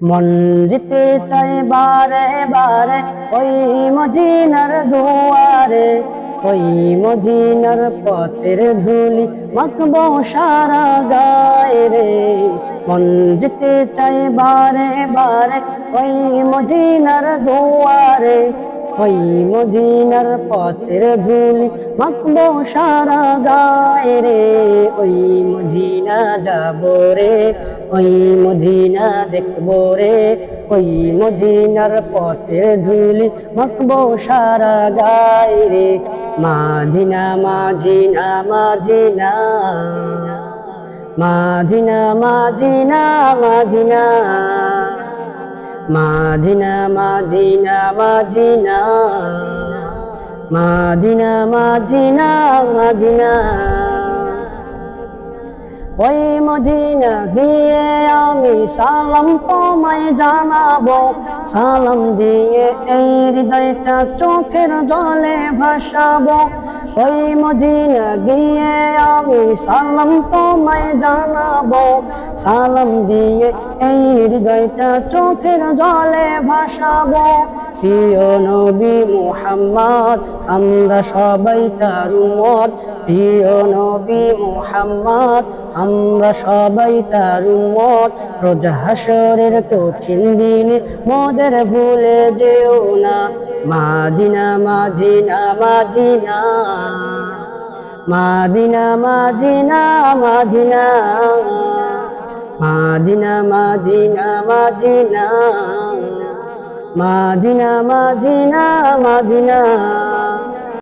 মন জিতে চাই বারে বারে, ওই মজিনার দুয়ারে, ওই মজিনার পথের ধুলি মাখবো সারা গায়ে রে। মন জিতে চাই বারে বারে, ওই মজিনার দুয়ারে, ওই মদিনার পথের ধুলি মাখবো সারা গায়ে রে। ওই যাব রে? ওই মদিনা দেখব রে। ওই মদিনার পথের ধুলি মাখবো সারা গায়ে রে। মাদিনা মাদিনা মাদিনা। মাদিনা মাদিনা মাদিনা। মাদিনা মাদিনা মাদিনা। মাদিনা মাদিনা মাদিনা। ওই মদিনা দিয়ে আমি সালাম তোমায় জানাব। সালাম দিয়ে এই হৃদয়টা চোখের জলে ভাসাবো। ওই মদিনা গিয়ে আমি সালাম তোমায় জানাব। সালাম দিয়ে এই হৃদয়টা চোখের জলে ভাসাবো। প্রিয় নবী মুহাম্মদ, আমরা সবাই তার উম্মত। প্রিয় নবী মুহাম্মদ, আমরা সবাই তার উম্মত। রোজ হাসরের কঠিন দিনে, মোদের ভুলে যেও না। মাদিনা মাদিনা মাদিনা। মাদিনা মাদিনা মাদিনা। মাদিনা মাদিনা মাদিনা। মাঝিনা মাঝিনা মাঝিনা।